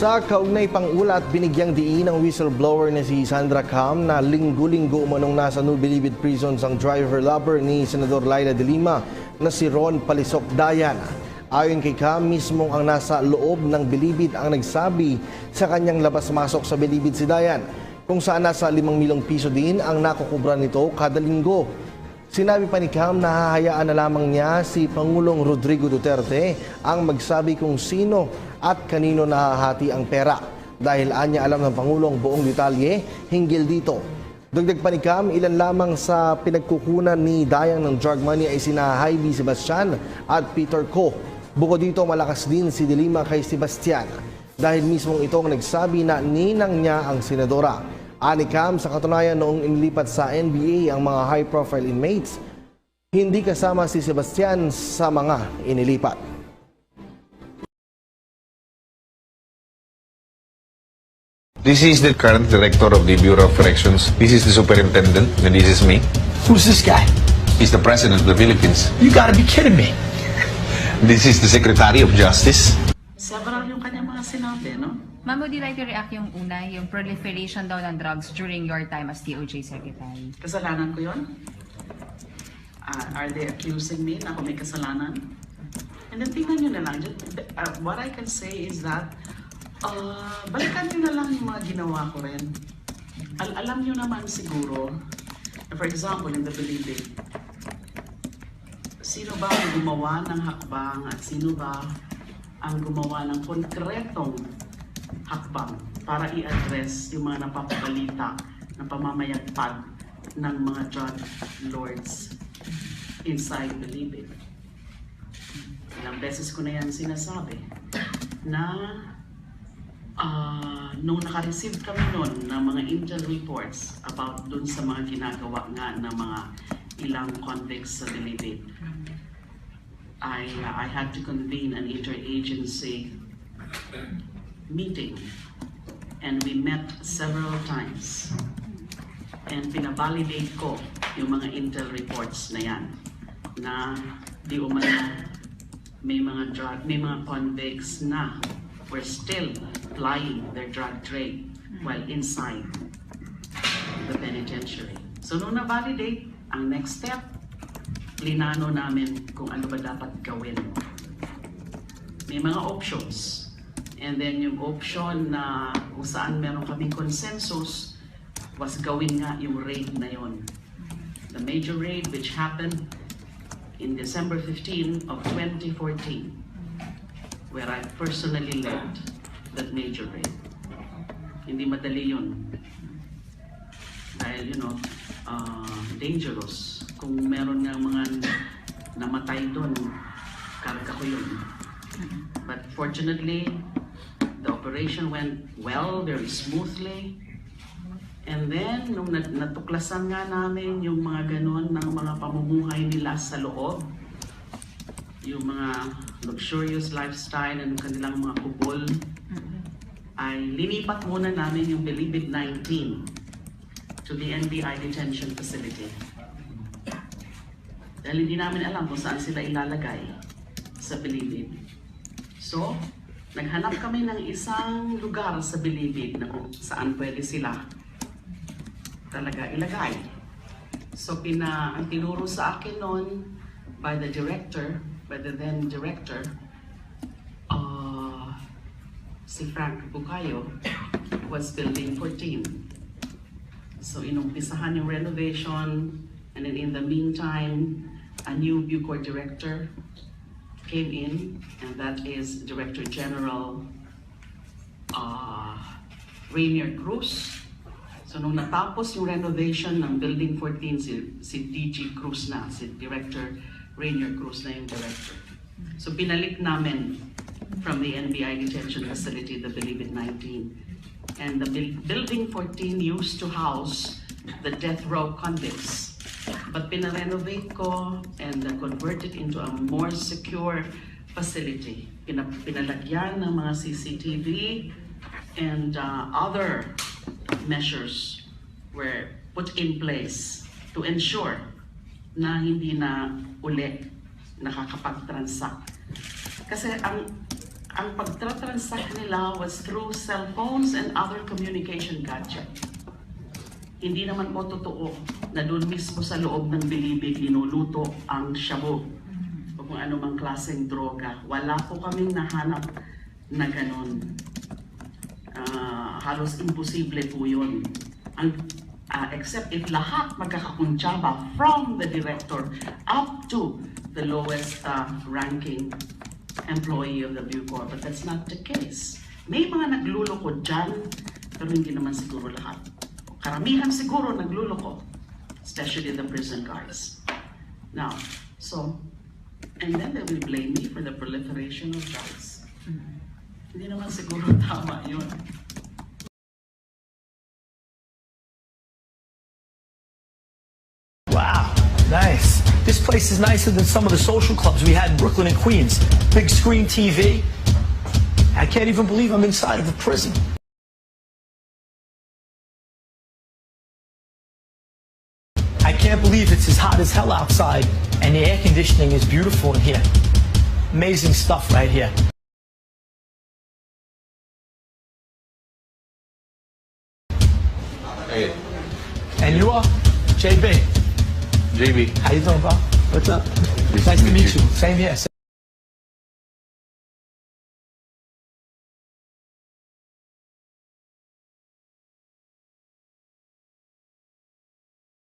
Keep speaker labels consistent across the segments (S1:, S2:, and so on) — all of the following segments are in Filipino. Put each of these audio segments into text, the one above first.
S1: Sa kaugnay pang ulat, binigyang diin ng whistleblower na si Sandra Cam na linggo-linggo umanong nasa New Bilibid Prisons ang driver lover ni Senador Laila de Lima na si Ron Palisok Dayan. Ayon kay Cam, mismong ang nasa loob ng Bilibid ang nagsabi sa kanyang labas-masok sa Bilibid si Dayan, kung saan nasa 5 milyong piso din ang nakukubra nito kada linggo. Sinabi pa ni Cam na hahayaan na lamang niya si Pangulong Rodrigo Duterte ang magsabi kung sino at kanino nahahati ang pera. Dahil anya alam ng Pangulong buong detalye hinggil dito. Dagdag pa ni Cam, ilan lamang sa pinagkukunan ni Dayang ng drug money ay sina Heidi Sebastian at Peter Ko. Bukod dito, malakas din si Dilima kay Sebastian dahil mismong itong nagsabi na ninang niya ang senadora. Ani Cam, sa katunayan noong inilipat sa NBA ang mga high-profile inmates, hindi kasama si Sebastian sa mga inilipat.
S2: This is the current director of the Bureau of Corrections. This is the superintendent, and this is me.
S3: Who's this guy?
S2: He's the president of the Philippines.
S3: You gotta be kidding me.
S2: This is the secretary of justice.
S4: Several yung kanyang mga sinabi, no?
S5: Ma'am, would you like to react yung una, yung proliferation daw ng drugs during your time as DOJ Secretary?
S4: Kasalanan ko yon? Ah, are they accusing me na ako may kasalanan? And then tingnan nyo na lang, just, uh, what I can say is that, uh, balikan nyo na lang yung mga ginawa ko rin. Al alam nyo naman siguro, na for example, in the Bilibid, sino ba ang gumawa ng hakbang at sino ba ang gumawa ng konkretong hakbang para i-address yung mga napapabalita ng pamamayagpag ng mga drug lords inside Bilibid. Ilang beses ko na yan sinasabi na ah, nung naka-receive kami noon ng mga intel reports about dun sa mga ginagawa nga ng mga ilang convicts sa Bilibid, I, I had to convene an interagency meeting. And we met several times. And pinabalidate ko yung mga intel reports na yan na di umano may mga drug, may mga convicts na were still plying their drug trade while inside the penitentiary. So nung na-validate, ang next step, linano namin kung ano ba dapat gawin. May mga options. And then yung option na kung saan meron kaming consensus was gawin nga yung raid na yon. The major raid which happened in December 15 of 2014 where I personally led that major raid. Hindi madali yun. Dahil, you know, uh, dangerous. Kung meron nga mga namatay doon, karga ko yun. But fortunately, the operation went well, very smoothly. And then, nung nat- natuklasan nga namin yung mga ganon ng mga pamumuhay nila sa loob, yung mga luxurious lifestyle and kanilang mga kubol, ay linipat muna namin yung Bilibid 19 to the NBI detention facility. Dahil hindi namin alam kung saan sila ilalagay sa Bilibid. So, naghanap kami ng isang lugar sa Bilibid na kung saan pwede sila talaga ilagay. So, pina, ang tinuro sa akin noon by the director, by the then director, si Frank Bucayo, was building 14. So, inumpisahan yung renovation, and then in the meantime, a new Bucor director came in, and that is Director General uh, Rainier Cruz. So nung natapos yung renovation ng Building 14, si, si DG Cruz na, si Director Rainier Cruz na yung director. So pinalik namin from the NBI detention facility, the Bilibid 19. And the buil- Building 14 used to house the death row convicts. But pinarenovate ko and converted into a more secure facility. Pina- pinalagyan ng mga CCTV and uh, other measures were put in place to ensure na hindi na uli nakakapag-transact. Kasi ang ang pagtratransact nila was through cell phones and other communication gadget. Hindi naman po totoo na doon mismo sa loob ng bilibid linuluto ang shabu o kung ano mang klaseng droga. Wala po kaming nahanap na ganon. Ah, halos imposible po yun. Ang, ah, except if lahat magkakakuntsaba from the director up to the lowest ah, ranking employee of the Bucor. But that's not the case. May mga nagluloko dyan, pero hindi naman siguro lahat. Karamihan siguro nagluloko, especially the prison guards. Now, so, and then they will blame me for the proliferation of drugs. Hindi naman siguro tama yun.
S3: This place is nicer than some of the social clubs we had in Brooklyn and Queens. Big screen TV. I can't even believe I'm inside of a prison. I can't believe it's as hot as hell outside and the air conditioning is beautiful in here. Amazing stuff right here.
S2: Hey,
S3: And you are? JB.
S2: JB.
S3: How you doing, bro? What's up? Nice to meet you. Same here.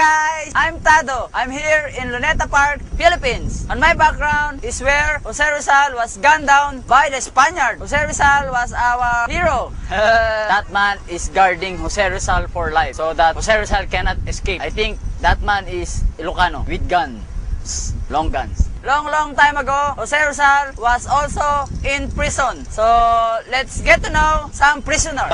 S6: guys! I'm Tado. I'm here in Luneta Park, Philippines. On my background is where Jose Rizal was gunned down by the Spaniard. Jose Rizal was our hero. that man is guarding Jose Rizal for life so that Jose Rizal cannot escape. I think that man is Ilocano with guns, long guns. Long, long time ago, Jose Rizal was also in prison. So, let's get to know some prisoner.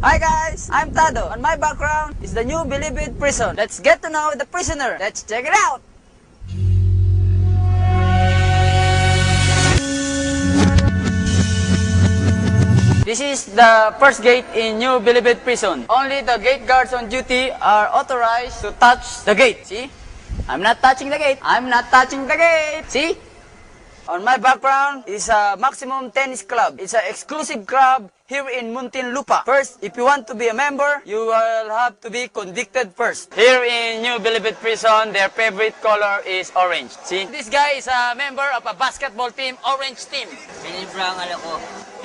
S6: Hi guys, I'm Tado. On my background is the new Bilibid prison. Let's get to know the prisoner. Let's check it out. This is the first gate in New Bilibid prison. Only the gate guards on duty are authorized to touch the gate. See? I'm not touching the gate. I'm not touching the gate. See? On my background is a Maximum Tennis Club. It's an exclusive club here in Muntinlupa. First, if you want to be a member, you will have to be convicted first. Here in New Bilibid Prison, their favorite color is orange. See? This guy is a member of a basketball team, orange team.
S7: Binibra ang ano ko.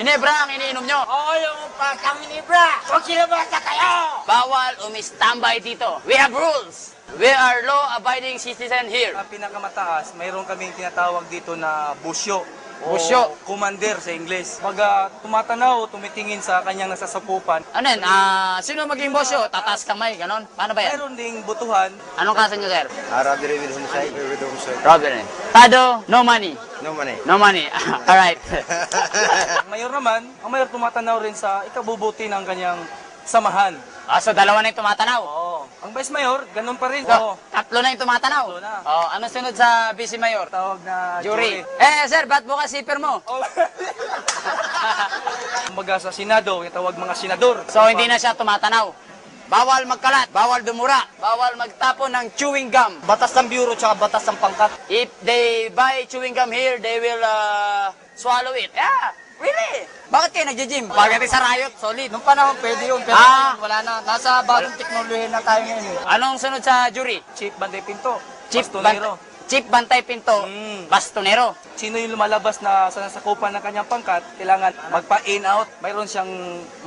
S6: Hinebra ang iniinom nyo.
S7: Oo, yung patang inibra! Huwag sinabasa kayo!
S6: Bawal umistambay dito. We have rules. We are law-abiding citizen here.
S8: Sa pinakamataas, mayroon kaming tinatawag dito na busyo.
S6: Busyo.
S8: Commander sa Ingles. Pag ah, tumatanaw, tumitingin sa kanyang nasasakupan,
S6: Ano yan? Ah, sino maging boss yun? Tataas kamay, ganon? Paano ba yan?
S8: mayroon ding butuhan.
S6: Anong klase nyo, sir?
S9: Robbery with homicide. With homicide.
S6: Robbery. Tado, no money.
S9: No money.
S6: No money. Alright.
S8: Ang mayor naman, ang mayor tumatanaw rin sa ikabubuti ng kanyang samahan.
S6: ah, so dalawa na yung tumatanaw.
S8: Ang vice mayor, ganun pa rin.
S6: So,
S8: Oo.
S6: tatlo na yung tumatanaw.
S8: Tatlo na.
S6: Oh, anong sunod sa vice mayor?
S8: Tawag na
S6: Jury. Eh, sir, ba't bukas zipper mo?
S8: Oh. Kumbaga sa Senado, tawag mga senador.
S6: So, hindi na siya tumatanaw. Bawal magkalat, bawal dumura, bawal magtapon ng chewing gum.
S8: Batas ng bureau tsaka batas ng pangkat.
S6: If they buy chewing gum here, they will uh, swallow it. Yeah, really? Bakit kayo nagja-gym? Pagdating sa riot, solid.
S8: Nung panahon, pwede yun. Pero
S6: Ah.
S8: ngayon, wala na. Nasa bagong teknolohiya na tayo ngayon. eh.
S6: Anong sunod sa jury?
S8: Chief Banday Pinto.
S6: Chief,
S8: Bastonero.
S6: Chief Bantay Pinto,
S8: Mm.
S6: Bastonero.
S8: Sino yung lumalabas na sa nasakupan ng kanyang pangkat, kailangan magpa-in out. Mayroon siyang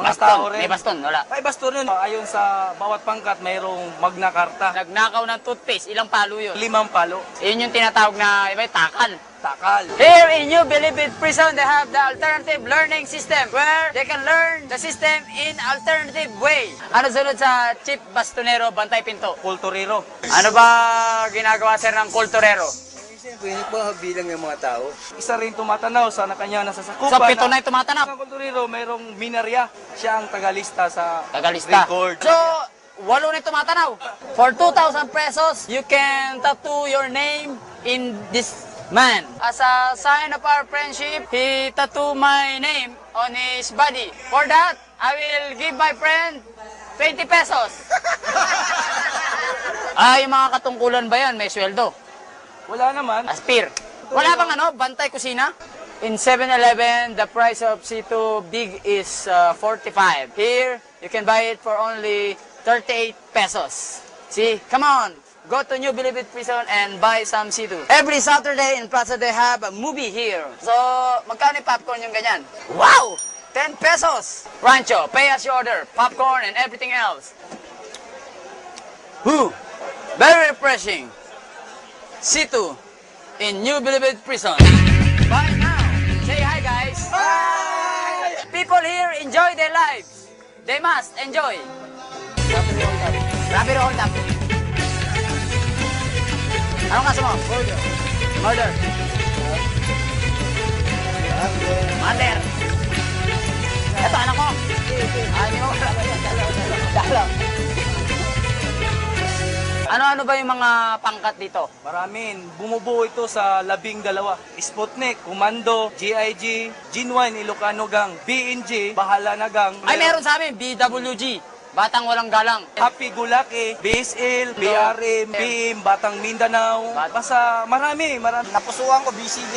S8: mga tao
S6: Baston.
S8: rin.
S6: May baston, wala.
S8: Ay, baston yun. Ayon sa bawat pangkat, mayroong magna karta.
S6: Nagnakaw ng toothpaste, ilang palo yun?
S8: Limang palo.
S6: Yun yung tinatawag na, iba, takal.
S8: Takal.
S6: Here in New Bilibid Prison, they have the alternative learning system where they can learn the system in alternative way. Ano sunod sa Chief Bastonero, Bantay Pinto?
S8: Kulturero.
S6: Ano ba ginagawa sir ng kulturero?
S9: Siyempre, hindi po bilang ng mga tao.
S8: Isa rin tumatanaw sa kanyang nasasakupan.
S6: So, pito na yung tumatanap.
S8: Ang kulturero, mayroong minarya. Siya ang tagalista sa
S6: Tagalista.
S8: record.
S6: So, walo na yung tumatanaw. For 2,000 pesos, you can tattoo your name in this man. As a sign of our friendship, he tattoo my name on his body. For that, I will give my friend 20 pesos. ah, yung mga katungkulan ba yan? May sweldo.
S8: Wala naman.
S6: Aspir. Wala bang ano, bantay kusina? In 7-Eleven, the price of C2 Big is uh, 45. Here, you can buy it for only 38 pesos. See, come on. Go to New Bilibid Prison and buy some C2. Every Saturday in Plaza they have a movie here. So, magkano yung popcorn yung ganyan? Wow! 10 pesos! Rancho, pay as you order. Popcorn and everything else. Woo! Very refreshing. C2 in New Bilibid Prison. Bye now. Say hi, guys. Hi. People here enjoy their lives. They must enjoy. Rapid hold up. Anong kaso mo? Murder. Murder. Murder. Ito, anak ko. Ah, hindi mo. Dalaw. Ano-ano ba yung mga pangkat dito?
S8: Maraming. Bumubuo ito sa labing dalawa. Sputnik, Komando, GIG, G1, Ilocano Gang, BNG, Bahala na Gang.
S6: Ay, meron sa amin, BWG. Batang walang galang.
S8: Happy Gulaki, BSL, BRM, BIM, Batang Mindanao. Basta marami, marami.
S7: Napusuan ko BCJ.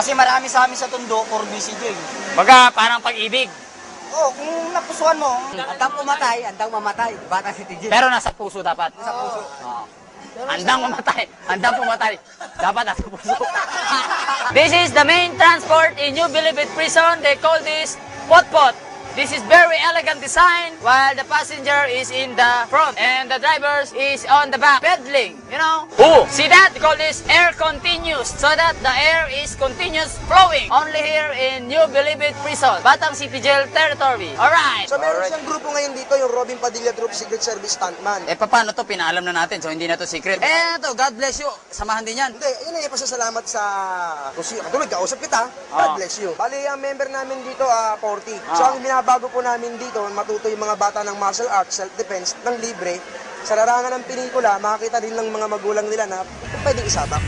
S7: Kasi marami sa amin sa Tondo or BCJ.
S6: Baga, parang pag-ibig.
S7: Oh, kung napusuan mo, andang pumatay, andang mamatay. Bata si TJ.
S6: Pero nasa puso dapat. Nasa puso. Andang mamatay. Andang pumatay. Dapat nasa puso. this is the main transport in New Bilibid Prison. They call this pot-pot. This is very elegant design while the passenger is in the front and the driver is on the back pedaling, you know. Oh. See that? They call this air continuous so that the air is continuous flowing. Only here in New Bilibid Prison, Batang City Jail territory. Alright.
S7: So meron siyang grupo ngayon dito, yung Robin Padilla Group Secret Service Stuntman.
S6: Eh, paano to? Pinaalam na natin, so hindi na to secret. Eh, to, God bless you. Samahan din yan.
S7: Hindi, yun ay pasasalamat sa... Kasi katulad, kausap kita.
S6: Ah.
S7: God bless you. Bali, ang member namin dito, ah 40. So, ang binabago po namin dito, matuto yung mga bata ng martial arts, self-defense, ng libre. Sa larangan ng pelikula, makakita din ng mga magulang nila na pwedeng isabak.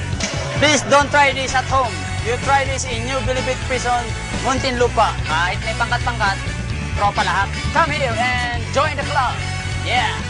S6: Please don't try this at home. You try this in New Bilibid Prison, Muntinlupa. Kahit may pangkat-pangkat, tropa lahat. Come here and join the club. Yeah.